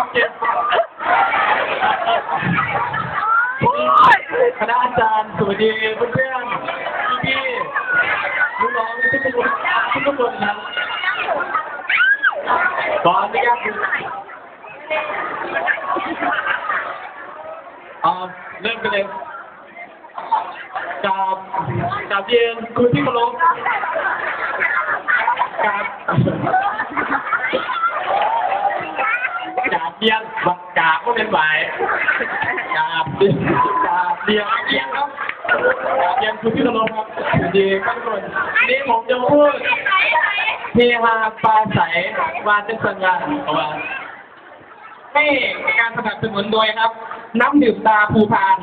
โอเคคณะอาจารย์สวัสดีเพื่อนๆพี่ๆน้องๆทุกคนทุกคนครับตอนนี้ครับอ่าเริ่มกันเลยกับกับเรียนคุณที่เคารพกับ คุณที่เคารพครับสวัสดีครับทุกคนวันนี้ผมจะพูดเฮฮาปลาใสวาจัสัญญาณเอาว่าให้การสนับสนุนโดยครับ น้ำดื่มตาภูพาน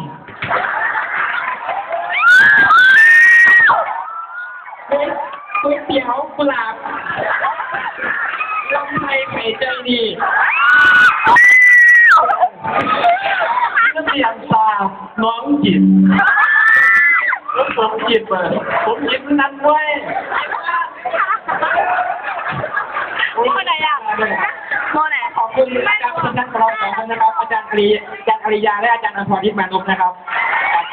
ก๋วยเตี๋ยวกุหลาบลำไทยไข่ใจดีก็เสียงตาน้องจิต ผมจิตเปิดผมจิตนั้นเว้ยนี่คนไหนอะโมไหนขอบคุณอาจารย์ท่านของเราสองคนนะครับ อาจารย์อริอาจารย์อริยาและอาจารย์อันทรทิพย์มานพนะครับ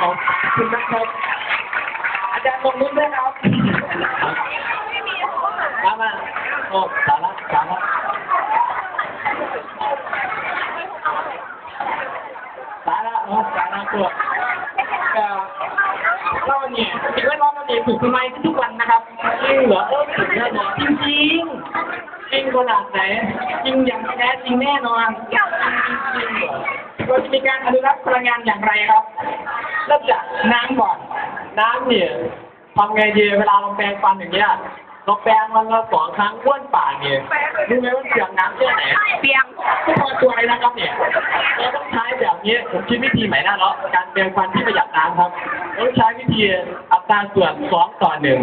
ขอบคุณนะครับ อาจารย์ลงนุ้นด้วยครับมามาโอ้สาระสาระสาระโอ้สาระตัวก็เราเนี่ยคิ ถูกทำไมทุกวันนะครับจริงเหรอเออถูกแน่นอนจริงจริงจริงขนาดไหนจริงอย่างแท้จริงแน่นอนจริงจริงเหรอเราจะมีการอนุรักษ์พลังงานอย่างไรครับเริ่มจากน้ำก่อนน้ำเนี่ยทำไงดีเวลาเราแปรงฟันอย่างเงี้ย เราแปรงมันละสองครั้งบ้วนปากเนี่ยรู้ไหมว่าเสียงน้ำแค่ไหนเปียงไม่พอตัวเลยนะครับเนี่ยเราต้องใช้แบบนี้ผมคิดวิธีใหม่ได้แล้วการแปรงฟันที่ประหยัดน้ำครับเราต้องใช้วิธีอัตราส่วนสองต่อหนึ่ง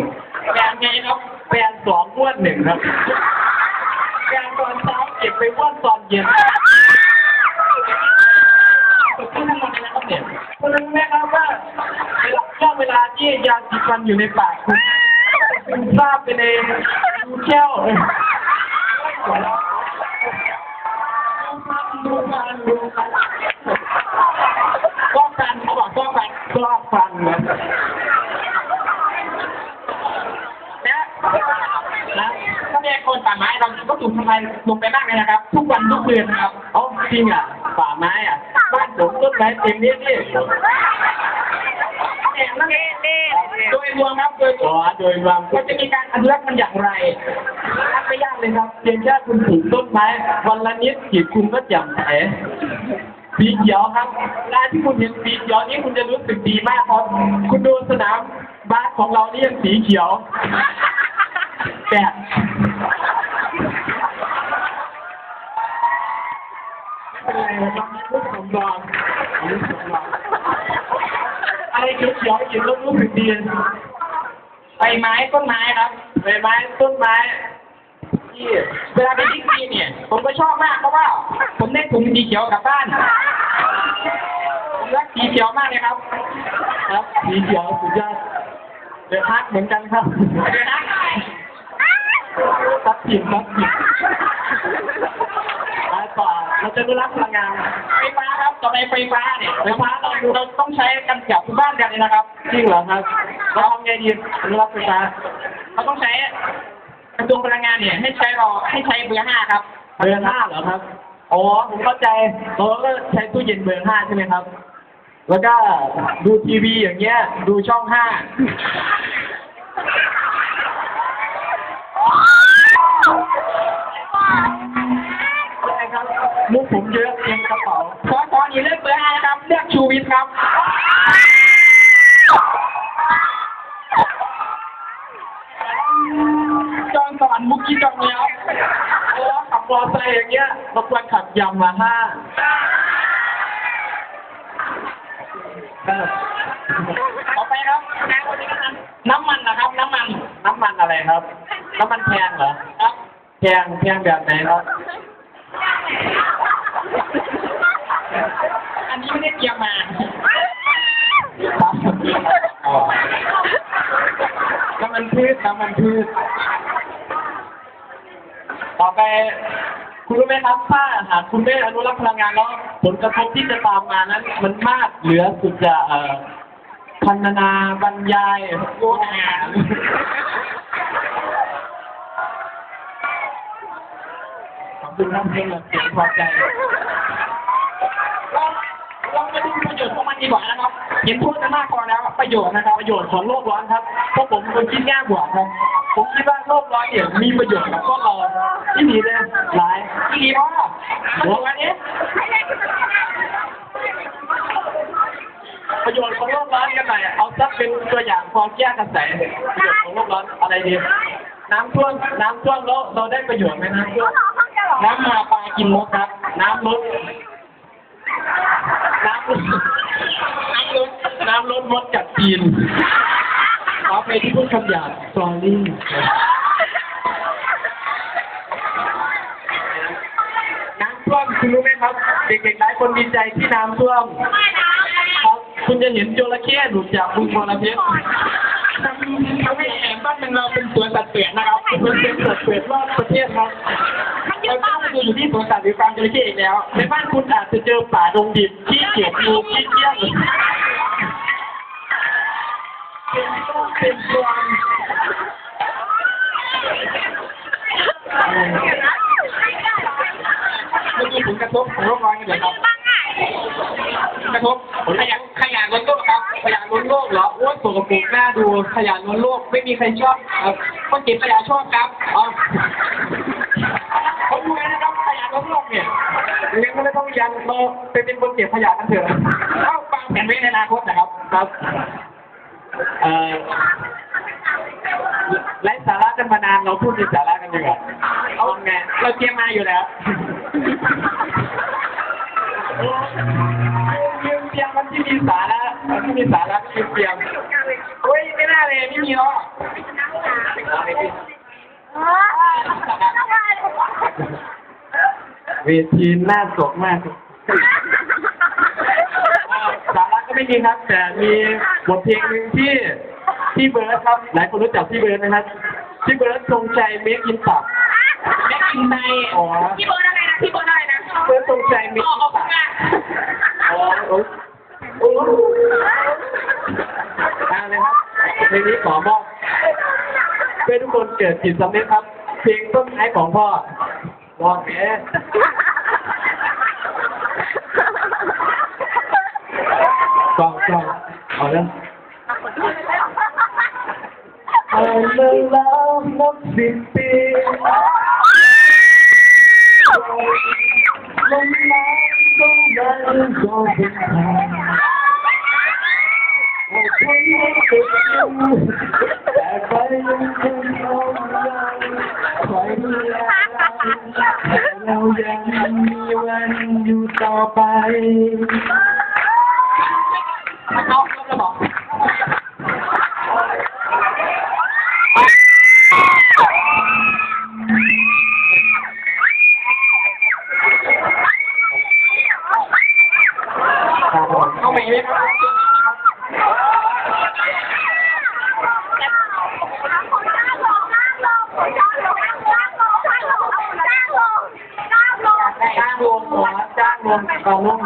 แปรงไงครับแปรงสองบ้วนหนึ่งครับแปรงตอนเช้าเก็บไปบ้วนตอนเย็นผมพูดทั้งหมดเลยนะครับเนี่ยคุณรู้ไหมครับว่าเวลาช่วงเวลาที่ยาสีฟันอยู่ในปากคุณคุณ ทราบไปในดูแก้วเลยดูฟันดูฟันก็ฟันเขาบอกก็ฟันก็ฟันนะและนะถ้าแม่คนป่าไม้เราก็ถูกทำลายลงไปมากเลยนะครับ ทุกวันทุกคืนนะครับเอ้าจริงอะป่าไม้อะบ้านผมต้นไม้เต็มนี่นี่ แต่นั่นเองโดยรวมครับโดยรวมโดยรวมเราจะมีการอนุรักษ์มันอย่างไรไม่ยากเลยครับเพียงแค่คุณปลูกต้นไม้วันละนิดจิตคุณก็แจ่มใสสีเขียวครับเวลาที่คุณเห็นสีเขียวนี้คุณจะรู้สึกดีมากครับ คุณดูสนามบาสของเรานี่ยังสีเขียว แต่ไม่เป็นไรครับลูกสมบัติลูกสมบัติ อะไรเขียวห็นล้วรู้สึกดีใบไม้ต้นไม้ครับใบไม้ต้นไม้ที่เวลาไปทิ้งทีเนี่ย ผมก็ชอบมากเพราะว่า ผมได้ถุงสีเขียวกลับบ้านผมรักสีเขียวมากเลยครับ ครับสีเขียวสุดยอดเดือดฮักเหมือนกันครับเดือดฮักตัดผิดตัดผิด เราจะรู้รักพลังงานไฟฟ้าครับต่อไปไฟฟ้าเนี่ยไฟฟ้าเราเราต้องใช้กันเกือบทุกบ้านกันเลยนะครับจริงเหรอครับเราทำไงดีรู้รักไฟฟ้าเราต้องใช้กระทรวงพลังงานเนี่ยให้ใช้รอให้ใช้เบอร์ห้าครับเบอร์ห้าเหรอครับอ๋อผมเข้าใจเราก็ใช้ตู้เย็นเบอร์ห้าใช่ไหมครับ แล้วก็ดูทีวีอย่างเงี้ย ดูช่องห้า ครับมุกผมเยอะเต็มกระเป๋าขอขอนี่เลือกเบอร์ห้านะครับ เลือกชูวิทย์ครับจอนสวรรค์มุกกี้จองเนี้ยแล้วขับมอไซอย่างเงี้ยรบกวนขับยำมาห้าต่อไปครับน้ำมันนะครับ น้ำมัน น้ำมันอะไรครับ น้ำมันแพงเหรอครับแพงแพงแบบไหนครับ อันนี้ไม่ได้เตรียมมาครับอ๋อน้ำมันพืชน้ำมันพืช ต่อไป คุณรู้ไหมครับถ้าหากคุณไม่อนุรักษ์พลังงานแล้วผลกระทบที่จะตามมานั้น มันมากเหลือสุดจะเอ่อพันนาบรรยายโอ้งานขอบ คุณท่านเพลงเสียงพอใจเราเรามาดูประโยชน์ของมันดีกว่านะครับ เห็นโทษกันมากพอแล้วประโยชน์นะครับประโยชน์ของโลกร้อนครับเพราะผมเป็นคนคิดแง่บวกครับผมคิดว่าโลกร้อนเนี่ยมีประโยชน์กับพวกเราที่ดีเลยหลายที่ดีเพราะว่าประโยชน์อันนี้ประโยชน์ของโลกร้อนกันหน่อยเอาสักเป็นตัวอย่างพอแก้กระแสประโยชน์ของโลกร้อนอะไรดีน้ำท่วมน้ำท่วมแล้วเราได้ประโยชน์ไหมน้ำท่วม น้ำมาปลากินมดครับ น้ำลดน้ำลดน้ำลดน้ำลดมดกัดจีนขอไปที่พูดคำหยาบสอรี่น้ำท่วมคุณรู้ไหมครับ เด็กๆหลายคนดีใจที่น้ำท่วมครับคุณจะเห็นจระเข้หลุดจากบุญพรเพชรทำให้แอบบ้านเมืองเราเป็นสวนสัตว์เปิดนะครับเป็นเป็นสัตว์เปิดรอบประเทศครับ เราต้องไปอยู่ที่สวนสัตว์หรือฟาร์มจระเข้อีกแล้ว ในบ้านคุณอาจจะเจอป่าดงดิบที่เกียจงูที่เกี้ยงเป็นต้องเป็นความไม่มีผลกระทบของโลกร้อนกันเลยครับ กระทบขยะขยะล้นโลกครับ ขยะล้นโลกเหรออ้ยสกปรกน่าดู ขยะล้นโลก ไม่มีใครชอบครับคนเก็บขยะชอบครับเอ เรียนก็ไม่ต้องยันเราไปเป็นคนเก็บขยะกันเถอะเข้าฟังแผนไว้ในอนาคตนะครับ ครับเอ่อไร้สาระกันมานานเราพูดในสาระกันดีกว่าเอาไงเราเตรียมมาอยู่แล้วยืมเตียงมันที่มีสาระมันที่มีสาระก็ยืมเตียงเฮ้ยไม่น่าเลยไม่มีหรอก เวทีน่าสกมากอ่าสาระก็ไม่มีครับ แต่มีบทเพลงหนึ่งที่ที่เบิร์ดครับ หลายคนรู้จักพี่เบิร์ดนะครับพี่เบิร์ดทรงใจเมคอินตับแม่กินในอ๋อพี่โบนอะไรนะพี่โบนอะไรนะเบิร์ดทรงใจเมคออกอิอนอกตับมาอ๋อโอ้ยโอ้ยเอาเลยครับเพลงนี้ขอมอบเพื่อทุกคนเกิดจิตสำนึกครับ เพลงต้นไม้ของพ่อ มอบแหมกองกองเอาแล้วเอาเล ยังมีวันอยู่ต่อไป เอาเอาจะบอก ง